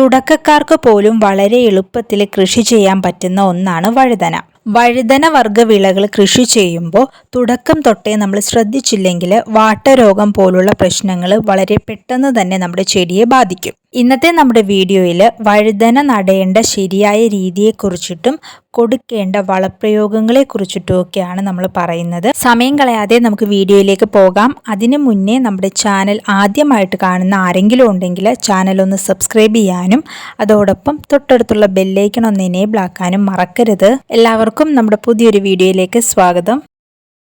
തുടക്കക്കാർക്ക് പോലും വളരെ എളുപ്പത്തിൽ കൃഷി ചെയ്യാൻ പറ്റുന്ന ഒന്നാണ് വഴുതന. വഴുതന വർഗ വിളകൾ കൃഷി ചെയ്യുമ്പോൾ തുടക്കം തൊട്ടേ നമ്മൾ ശ്രദ്ധിച്ചില്ലെങ്കിൽ വാട്ടരോഗം പോലുള്ള പ്രശ്നങ്ങൾ വളരെ പെട്ടെന്ന് തന്നെ നമ്മുടെ ചെടിയെ ബാധിക്കും. ഇന്നത്തെ നമ്മുടെ വീഡിയോയിൽ വഴുതന നടേണ്ട ശരിയായ രീതിയെക്കുറിച്ചിട്ടും കൊടുക്കേണ്ട വളപ്രയോഗങ്ങളെ കുറിച്ചിട്ടുമൊക്കെയാണ് നമ്മൾ പറയുന്നത്. സമയം കളയാതെ നമുക്ക് വീഡിയോയിലേക്ക് പോകാം. അതിനു മുന്നേ നമ്മുടെ ചാനൽ ആദ്യമായിട്ട് കാണുന്ന ആരെങ്കിലും ഉണ്ടെങ്കിൽ ചാനൽ ഒന്ന് സബ്സ്ക്രൈബ് ചെയ്യാനും അതോടൊപ്പം തൊട്ടടുത്തുള്ള ബെല്ലൈക്കൺ ഒന്ന് എനേബിൾ ആക്കാനും മറക്കരുത്. എല്ലാവർക്കും നമ്മുടെ പുതിയൊരു വീഡിയോയിലേക്ക് സ്വാഗതം.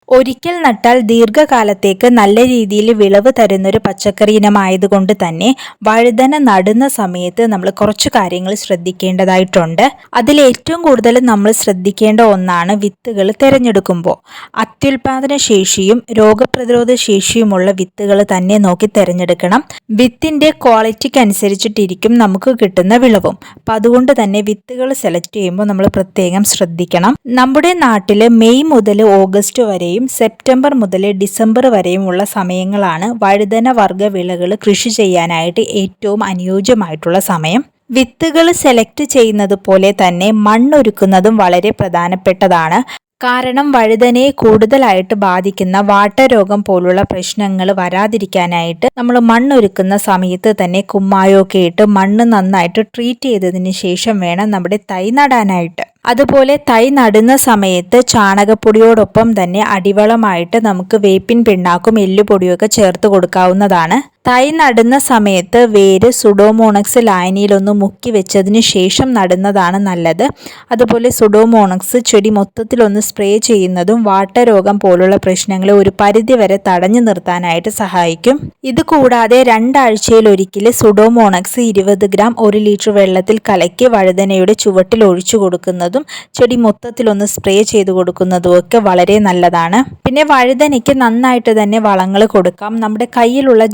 ഒരിക്കൽ നട്ടാൽ ദീർഘകാലത്തേക്ക് നല്ല രീതിയിൽ വിളവ് തരുന്നൊരു പച്ചക്കറി ഇനമായതുകൊണ്ട് തന്നെ വഴുതന നടുന്ന സമയത്ത് നമ്മൾ കുറച്ച് കാര്യങ്ങൾ ശ്രദ്ധിക്കേണ്ടതായിട്ടുണ്ട്. അതിൽ ഏറ്റവും കൂടുതൽ നമ്മൾ ശ്രദ്ധിക്കേണ്ട ഒന്നാണ് വിത്തുകൾ തിരഞ്ഞെടുക്കുമ്പോൾ. അത്യുൽപാദന ശേഷിയും രോഗപ്രതിരോധ ശേഷിയുമുള്ള വിത്തുകൾ തന്നെ നോക്കി തിരഞ്ഞെടുക്കണം. വിത്തിന്റെ ക്വാളിറ്റിക്ക് അനുസരിച്ചിട്ടിരിക്കും നമുക്ക് കിട്ടുന്ന വിളവും. അപ്പം അതുകൊണ്ട് തന്നെ വിത്തുകൾ സെലക്ട് ചെയ്യുമ്പോൾ നമ്മൾ പ്രത്യേകം ശ്രദ്ധിക്കണം. നമ്മുടെ നാട്ടിൽ മെയ് മുതൽ ഓഗസ്റ്റ് വരെയും വരെയും സെപ്റ്റംബർ മുതൽ ഡിസംബർ വരെയുമുള്ള സമയങ്ങളാണ് വഴുതന വർഗ വിളകൾ കൃഷി ചെയ്യാനായിട്ട് ഏറ്റവും അനുയോജ്യമായിട്ടുള്ള സമയം. വിത്തുകൾ സെലക്ട് ചെയ്യുന്നത് പോലെ തന്നെ മണ്ണൊരുക്കുന്നതും വളരെ പ്രധാനപ്പെട്ടതാണ്. കാരണം വഴുതനയെ കൂടുതലായിട്ട് ബാധിക്കുന്ന വാട്ടരോഗം പോലുള്ള പ്രശ്നങ്ങൾ വരാതിരിക്കാനായിട്ട് നമ്മൾ മണ്ണൊരുക്കുന്ന സമയത്ത് തന്നെ കുമ്മായൊക്കെ ഇട്ട് മണ്ണ് നന്നായിട്ട് ട്രീറ്റ് ചെയ്തതിന് ശേഷം വേണം നമ്മുടെ തൈ നടാനായിട്ട്. അതുപോലെ തൈ നടുന്ന സമയത്ത് ചാണകപ്പൊടിയോടൊപ്പം തന്നെ അടിവളമായിട്ട് നമുക്ക് വേപ്പിൻ പിണ്ണാക്കും എല്ലുപൊടിയൊക്കെ ചേർത്ത് കൊടുക്കാവുന്നതാണ്. തൈ നടുന്ന സമയത്ത് വേര് സുഡോമോണക്സ് ലായനിയിലൊന്ന് മുക്കി വെച്ചതിന് ശേഷം നടുന്നതാണ് നല്ലത്. അതുപോലെ സുഡോമോണക്സ് ചെടി മൊത്തത്തിലൊന്ന് സ്പ്രേ ചെയ്യുന്നതും വാട്ടരോഗം പോലുള്ള പ്രശ്നങ്ങളെ ഒരു പരിധിവരെ തടഞ്ഞു നിർത്താനായിട്ട് സഹായിക്കും. ഇത് കൂടാതെ രണ്ടാഴ്ചയിൽ ഒരിക്കൽ സുഡോമോണക്സ് ഇരുപത് ഗ്രാം ഒരു ലിറ്റർ വെള്ളത്തിൽ കലക്കി വഴുതനയുടെ ചുവട്ടിൽ ഒഴിച്ചു കൊടുക്കുന്നതും ചെടി മൊത്തത്തിലൊന്ന് സ്പ്രേ ചെയ്ത് കൊടുക്കുന്നതും ഒക്കെ വളരെ നല്ലതാണ്. പിന്നെ വഴുതനയ്ക്ക് നന്നായിട്ട് തന്നെ വളങ്ങൾ കൊടുക്കാം. നമ്മുടെ കയ്യിലുള്ള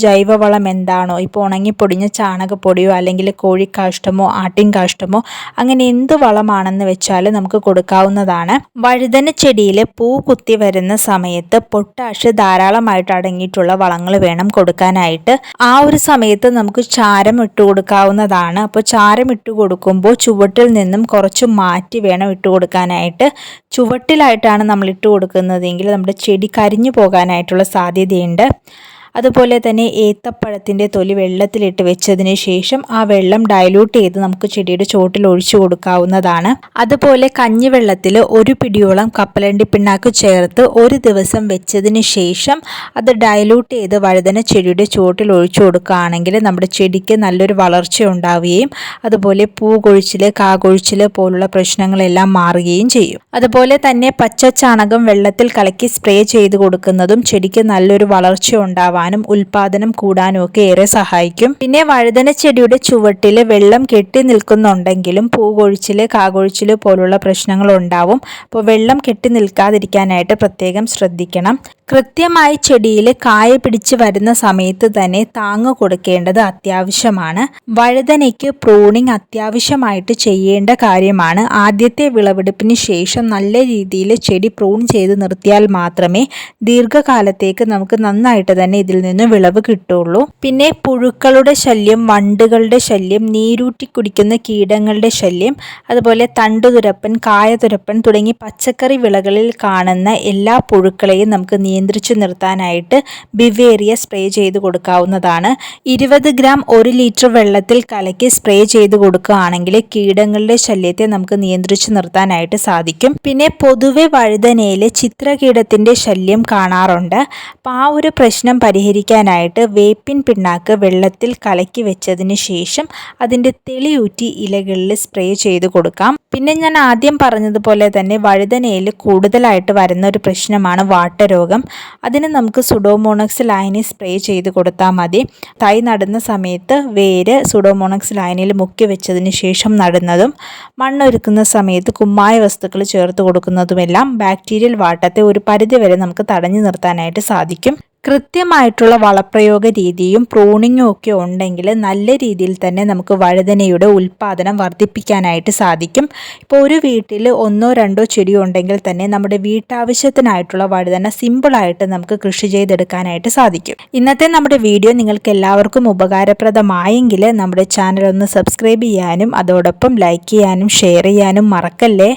ജൈവവളം എന്താണോ? ഇപ്പോൾ ഉണങ്ങിപ്പൊടിഞ്ഞ ചാണകപ്പൊടിയോ അല്ലെങ്കിൽ കോഴിക്കാഷ്ടമോ ആട്ടിൻ കാഷ്ടമോ അങ്ങനെ എന്ത് വളമാണെന്ന് വെച്ചാൽ നമുക്ക് കൊടുക്കാവുന്നതാണ്. വഴുതന ചെടിയിൽ പൂ കുത്തി വരുന്ന സമയത്ത് പൊട്ടാഷ് ധാരാളമായിട്ട് അടങ്ങിയിട്ടുള്ള വളങ്ങൾ വേണം കൊടുക്കാനായിട്ട്. ആ ഒരു സമയത്ത് നമുക്ക് ചാരം ഇട്ട് കൊടുക്കാവുന്നതാണ്. അപ്പോൾ ചാരം ഇട്ട് കൊടുക്കുമ്പോൾ ചുവട്ടിൽ നിന്നും കുറച്ച് മാറ്റി വേണം ഇട്ട് കൊടുക്കാനായിട്ട്. ചുവട്ടിലായിട്ടാണ് നമ്മൾ ഇട്ട് കൊടുക്കുന്നതെങ്കിൽ നമ്മുടെ ചെടി കരിഞ്ഞു പോകാനായിട്ടുള്ള സാധ്യതയുണ്ട്. അതുപോലെ തന്നെ ഏത്തപ്പഴത്തിന്റെ തൊലി വെള്ളത്തിലിട്ട് വെച്ചതിന് ശേഷം ആ വെള്ളം ഡയലൂട്ട് ചെയ്ത് നമുക്ക് ചെടിയുടെ ചോട്ടിൽ ഒഴിച്ചു കൊടുക്കാവുന്നതാണ്. അതുപോലെ കഞ്ഞിവെള്ളത്തിൽ ഒരു പിടിയോളം കപ്പലണ്ടി പിണ്ണാക്ക് ചേർത്ത് ഒരു ദിവസം വെച്ചതിന് ശേഷം അത് ഡയലൂട്ട് ചെയ്ത് വഴുതന ചെടിയുടെ ചോട്ടിൽ ഒഴിച്ചു കൊടുക്കുകയാണെങ്കിൽ നമ്മുടെ ചെടിക്ക് നല്ലൊരു വളർച്ച ഉണ്ടാവുകയും അതുപോലെ പൂ കൊഴിച്ചിൽ കാകൊഴിച്ചിൽ പോലുള്ള പ്രശ്നങ്ങളെല്ലാം മാറുകയും ചെയ്യും. അതുപോലെ തന്നെ പച്ച ചാണകം വെള്ളത്തിൽ കലക്കി സ്പ്രേ ചെയ്ത് കൊടുക്കുന്നതും ചെടിക്ക് നല്ലൊരു വളർച്ച ഉണ്ടാവാൻ ഉണ്ടാവാനും ഉൽപാദനം കൂടാനും ഒക്കെ ഏറെ സഹായിക്കും. പിന്നെ വഴുതന ചെടിയുടെ ചുവട്ടിൽ വെള്ളം കെട്ടി നിൽക്കുന്നുണ്ടെങ്കിലും പൂകൊഴിച്ചിൽ കാകൊഴിച്ചിൽ പോലുള്ള പ്രശ്നങ്ങൾ ഉണ്ടാവും അപ്പോൾ വെള്ളം കെട്ടി നിൽക്കാതിരിക്കാനായിട്ട് പ്രത്യേകം ശ്രദ്ധിക്കണം. കൃത്യമായി ചെടിയിൽ കായ പിടിച്ച് വരുന്ന സമയത്ത് തന്നെ താങ്ങ് കൊടുക്കേണ്ടത് അത്യാവശ്യമാണ്. വഴുതനയ്ക്ക് പ്രൂണിംഗ് അത്യാവശ്യമായിട്ട് ചെയ്യേണ്ട കാര്യമാണ്. ആദ്യത്തെ വിളവെടുപ്പിന് ശേഷം നല്ല രീതിയിൽ ചെടി പ്രൂൺ ചെയ്ത് നിർത്തിയാൽ മാത്രമേ ദീർഘകാലത്തേക്ക് നമുക്ക് നന്നായിട്ട് തന്നെ ഇതിൽ നിന്ന് വിളവ് കിട്ടുള്ളൂ. പിന്നെ പുഴുക്കളുടെ ശല്യം വണ്ടുകളുടെ ശല്യം നീരൂറ്റി കുടിക്കുന്ന കീടങ്ങളുടെ ശല്യം അതുപോലെ തണ്ടുതുരപ്പൻ കായതുരപ്പൻ തുടങ്ങി പച്ചക്കറി വിളകളിൽ കാണുന്ന എല്ലാ പുഴുക്കളെയും നമുക്ക് നിയന്ത്രിച്ചു നിർത്താനായിട്ട് ബിവേറിയ സ്പ്രേ ചെയ്ത് കൊടുക്കാവുന്നതാണ്. ഇരുപത് ഗ്രാം ഒരു ലിറ്റർ വെള്ളത്തിൽ കലക്കി സ്പ്രേ ചെയ്ത് കൊടുക്കുകയാണെങ്കിൽ കീടങ്ങളുടെ ശല്യത്തെ നമുക്ക് നിയന്ത്രിച്ചു നിർത്താനായിട്ട് സാധിക്കും. പിന്നെ പൊതുവെ വഴുതനയിൽ ചിത്രകീടത്തിന്റെ ശല്യം കാണാറുണ്ട്. അപ്പോൾ ആ ഒരു പ്രശ്നം പരിഹരിക്കാനായിട്ട് വേപ്പിൻ പിണ്ണാക്ക് വെള്ളത്തിൽ കലക്കി വെച്ചതിന് ശേഷം അതിന്റെ തെളിയൂറ്റി ഇലകളിൽ സ്പ്രേ ചെയ്ത് കൊടുക്കാം. പിന്നെ ഞാൻ ആദ്യം പറഞ്ഞതുപോലെ തന്നെ വഴുതനയിൽ കൂടുതലായിട്ട് വരുന്ന ഒരു പ്രശ്നമാണ് വാട്ടരോഗം. അതിന് നമുക്ക് സുഡോമോണക്സ് ലൈനി സ്പ്രേ ചെയ്ത് കൊടുത്താൽ മതി. തൈ നടുന്ന സമയത്ത് വേര് സുഡോമോണക്സ് ലൈനിൽ മുക്കി വെച്ചതിന് ശേഷം നടുന്നതും മണ്ണൊരുക്കുന്ന സമയത്ത് കുമ്മായ വസ്തുക്കൾ ചേർത്ത് കൊടുക്കുന്നതുമെല്ലാം ബാക്ടീരിയൽ വാട്ടത്തെ ഒരു പരിധിവരെ നമുക്ക് തടഞ്ഞു നിർത്താനായിട്ട് സാധിക്കും. കൃത്യമായിട്ടുള്ള വളപ്രയോഗ രീതിയും പ്രൂണിങ്ങും ഒക്കെ ഉണ്ടെങ്കിൽ നല്ല രീതിയിൽ തന്നെ നമുക്ക് വഴുതനയുടെ ഉൽപ്പാദനം വർദ്ധിപ്പിക്കാനായിട്ട് സാധിക്കും. ഇപ്പോൾ ഒരു വീട്ടിൽ ഒന്നോ രണ്ടോ ചെടി ഉണ്ടെങ്കിൽ തന്നെ നമ്മുടെ വീട്ടാവശ്യത്തിനായിട്ടുള്ള വഴുതന സിമ്പിളായിട്ട് നമുക്ക് കൃഷി ചെയ്തെടുക്കാനായിട്ട് സാധിക്കും. ഇന്നത്തെ നമ്മുടെ വീഡിയോ നിങ്ങൾക്ക് എല്ലാവർക്കും ഉപകാരപ്രദമായെങ്കിൽ നമ്മുടെ ചാനൽ ഒന്ന് സബ്സ്ക്രൈബ് ചെയ്യാനും അതോടൊപ്പം ലൈക്ക് ചെയ്യാനും ഷെയർ ചെയ്യാനും മറക്കല്ലേ?